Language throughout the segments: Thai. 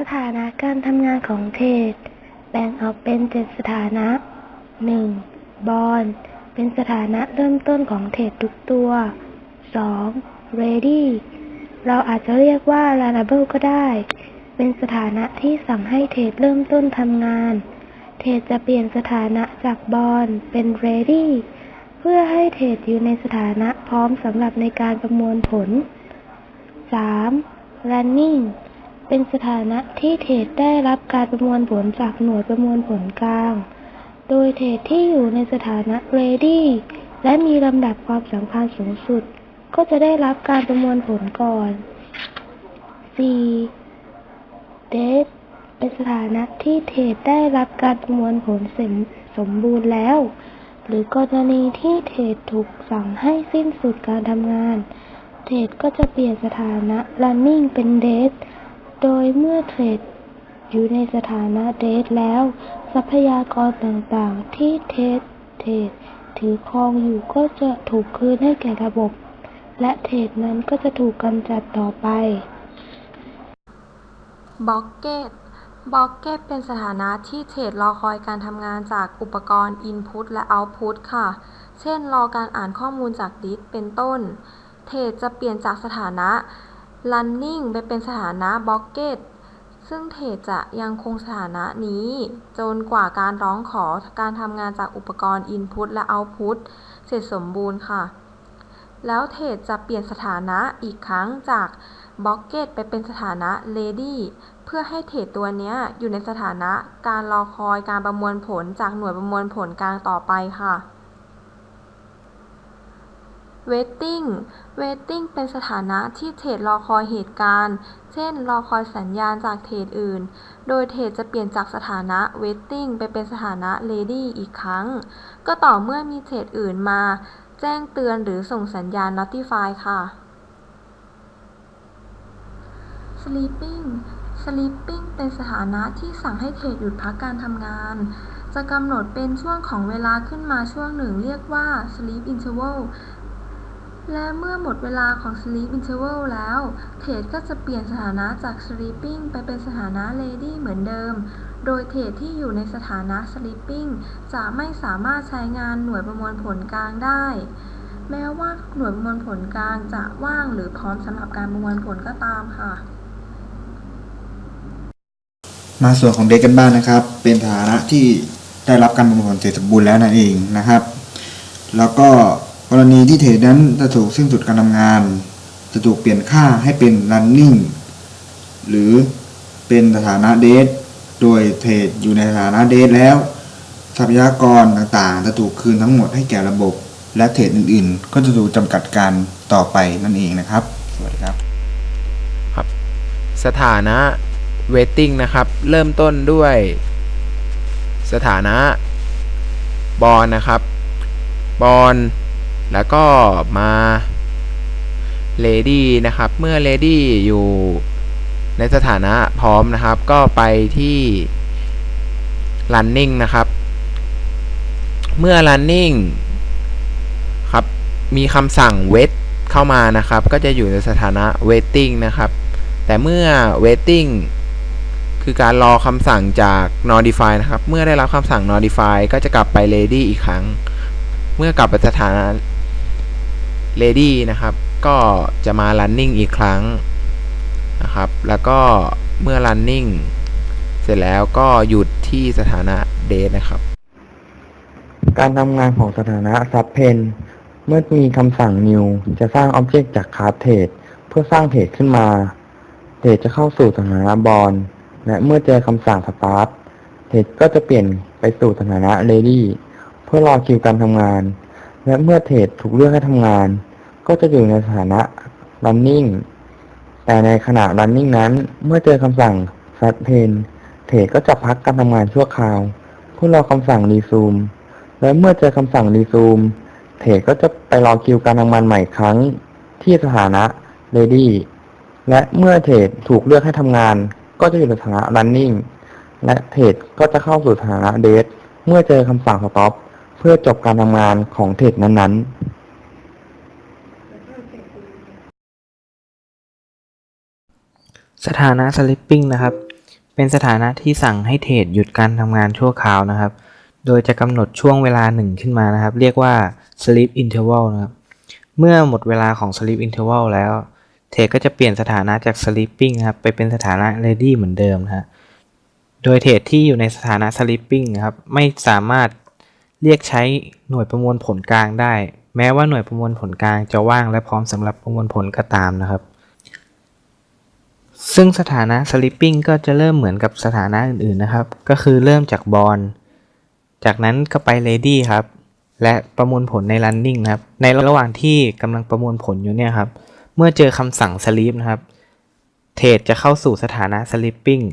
สถานะการทำงานของเทรดแบ่งออกเป็นเจ็ดสถานะ 1. บอลเป็นสถานะเริ่มต้นของเทรดทุกตัว 2. ready เราอาจจะเรียกว่า runnable ก็ได้ เป็นสถานะที่สั่งให้เทรดเริ่มต้นทำงาน เทรดจะเปลี่ยนสถานะจากบอลเป็น ready เพื่อให้เทรดอยู่ในสถานะพร้อมสำหรับในการประมวลผล 3. running เป็นสถานะที่เทรดได้รับการประมวลผลจากหน่วยประมวลผลกลาง โดยเทรดที่อยู่ในสถานะ ready และมีลำดับความสำคัญสูงสุด ก็จะได้รับการประมวลผลก่อน 4. dead เป็นสถานะที่เทรดได้รับการประมวลผลเสร็จสมบูรณ์แล้ว หรือกรณีที่เทรดถูกสั่งให้สิ้นสุดการทำงาน เทรดก็จะเปลี่ยนสถานะ running เป็น dead โดยเมื่อเทรดอยู่ในสถานะ dead แล้ว ทรัพยากรต่างๆ ที่เทรดเทรดถือครองอยู่ก็จะถูกคืนให้แก่ระบบ และเทรดนั้นก็จะถูกกำจัดต่อไปบล็อกเกตบล็อกเกตเป็นสถานะที่เทรดรอคอยการทำงานจากอุปกรณ์ Input และ Output ค่ะ เช่น รอการอ่านข้อมูลจากดิสเป็นต้น เทรดจะเปลี่ยนจากสถานะ running ไปเป็นสถานะบล็อกเกตซึ่งเทรดจะยังคงสถานะนี้ จนกว่าการร้องขอการทำงานจากอุปกรณ์ Input และ Output เสร็จสมบูรณ์ค่ะ แล้วเทรดจะเปลี่ยนสถานะอีกครั้งจากบล็อกเกตไปเป็นสถานะ ready เพื่อให้เทรดตัวเนี้ยอยู่ในสถานะการรอคอยการประมวลผลจากหน่วยประมวลผลกลางต่อไปค่ะ waiting waiting เป็นสถานะที่เทรดรอคอยเหตุการณ์ เช่น รอคอยสัญญาณจากเทรดอื่น โดยเทรดจะเปลี่ยนจากสถานะ waiting ไปเป็นสถานะ ready อีกครั้ง ก็ต่อเมื่อมีเทรดอื่นมา แจ้งเตือนหรือส่งสัญญาณ notify ค่ะ sleeping sleeping เป็นสถานะที่สั่งให้เทรดหยุดพักการทำงาน จะกำหนดเป็นช่วงของเวลาขึ้นมาช่วงหนึ่งเรียกว่า sleep interval และเมื่อหมดเวลาของ sleep interval แล้ว เทรดก็จะเปลี่ยนสถานะจาก sleeping ไปเป็นสถานะ ready เหมือนเดิม โดยเทรดที่อยู่ในสถานะ sleeping จะไม่สามารถใช้งานหน่วยประมวลผลกลางได้ แม้ว่าหน่วยประมวลผลกลางจะว่างหรือพร้อมสำหรับการประมวลผลก็ตามค่ะ มาส่วนของเด็กกันบ้างนะครับ เป็นฐานะที่ได้รับการประมวลผลเสร็จสมบูรณ์แล้วนั่นเองนะครับ แล้วก็ กรณีที่เทรดนั้นจะถูกสิ้นสุดการทำงาน จะถูกเปลี่ยนค่าให้เป็น running หรือเป็นสถานะ dead โดยเทรดอยู่ในสถานะ dead แล้ว ทรัพยากรต่างๆ จะถูกคืนทั้งหมดให้แก่ระบบ และเทรดอื่นๆ ก็จะถูกจำกัดการต่อไปนั่นเองนะครับ สวัสดีครับครับ สถานะ waiting นะครับ เริ่มต้นด้วย สถานะบอลนะครับบอล แล้วก็มา lady นะครับ เมื่อ lady อยู่ในสถานะพร้อมนะครับ ก็ไปที่ running นะครับ เมื่อ running ครับ มีคำสั่ง wait เข้ามานะครับ ก็จะอยู่ในสถานะ waiting นะครับ แต่เมื่อ waiting คือการรอคำสั่งจาก notify นะครับ เมื่อได้รับคำสั่ง notify ก็จะกลับไป ready อีกครั้ง เมื่อกลับไปสถานะ ready นะครับ ก็จะมา running อีกครั้งนะครับ แล้วก็เมื่อ running เสร็จแล้วก็หยุดที่สถานะ dead นะครับ การทำงานของสถานะ subpen เมื่อมีคำสั่ง new จะสร้าง object จาก class trade เพื่อสร้าง trade ขึ้นมา trade จะเข้าสู่สถานะ bond และเมื่อเจอคำสั่ง start trade ก็จะเปลี่ยนไปสู่สถานะ ready เพื่อรอคิวการทำงาน และเมื่อ trade ถูกเลือกให้ทำงาน ก็จะอยู่ในสถานะ running แต่ในขณะ running นั้น เมื่อเจอคำสั่ง subpen trade ก็จะพักการทำงานชั่วคราวเพื่อรอคำสั่ง resume และเมื่อเจอคำสั่ง resume เทรดก็จะไปรอคิวการทำงานใหม่ครั้งที่สถานะ ready และเมื่อเทรดถูกเลือกให้ทำงาน ก็จะอยู่ในสถานะ running และเทรดก็จะเข้าสู่สถานะ dead เมื่อเจอคำสั่ง stop เพื่อจบการทำงานของเทรดนั้นๆ สถานะ sleeping นะครับ เป็นสถานะที่สั่งให้เทรดหยุดการทำงานชั่วคราวนะครับ โดยจะกำหนดช่วงเวลาหนึ่งขึ้นมานะครับ เรียกว่า sleep interval นะครับ เมื่อหมดเวลาของ sleep interval แล้ว เทรดก็จะเปลี่ยนสถานะจาก sleeping นะครับไปเป็นสถานะ ready เหมือนเดิมนะฮะโดยเทรดที่อยู่ในสถานะ sleeping นะครับไม่สามารถเรียกใช้หน่วยประมวลผลกลางได้ แม้ว่าหน่วยประมวลผลกลางจะว่างและพร้อมสำหรับประมวลผลก็ตามนะครับ ซึ่งสถานะ sleeping ก็จะเริ่มเหมือนกับสถานะอื่นๆนะครับ ก็คือเริ่มจากบอลจากนั้นก็ไป ready ครับ และประมวลผลใน running นะครับ ในระหว่างที่กำลังประมวลผลอยู่เนี่ยครับ เมื่อเจอคำสั่ง sleep นะครับ เทรดจะเข้าสู่สถานะ sleeping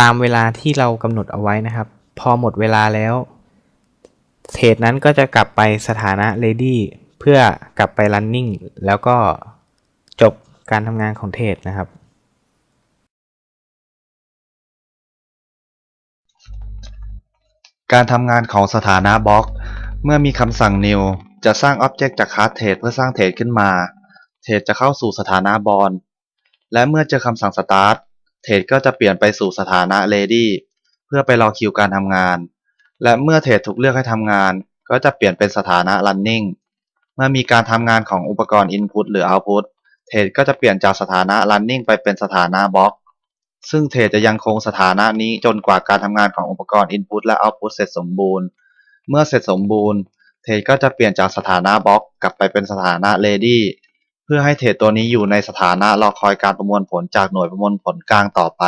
ตามเวลาที่เรากำหนดเอาไว้นะครับ พอหมดเวลาแล้ว เทรดนั้นก็จะกลับไปสถานะ ready เพื่อกลับไป running แล้วก็จบการทำงานของเทรดนะครับ การทำงานของสถานะบล็อก เมื่อมีคำสั่ง new จะสร้างอ็อบเจกต์จากคลาสเทรดเพื่อสร้างเทรดขึ้นมา เทรดจะเข้าสู่สถานะบอลและเมื่อเจอคำสั่ง start เทรดก็จะเปลี่ยนไปสู่สถานะ ready เพื่อไปรอคิวการทำงาน และเมื่อเทรดถูกเลือกให้ทำงาน ก็จะเปลี่ยนเป็นสถานะ running เมื่อมีการทำงานของอุปกรณ์ input หรือ output เทรดก็จะเปลี่ยนจากสถานะ running ไปเป็นสถานะบล็อก ซึ่งเทรดจะยังคงสถานะนี้จนกว่าการทำงานของอุปกรณ์ Input และ Output เสร็จสมบูรณ์ เมื่อเสร็จสมบูรณ์ เทรดก็จะเปลี่ยนจากสถานะบล็อกกลับไปเป็นสถานะ Ready เพื่อให้เทรดตัวนี้อยู่ในสถานะรอคอยการประมวลผลจากหน่วยประมวลผลกลางต่อไป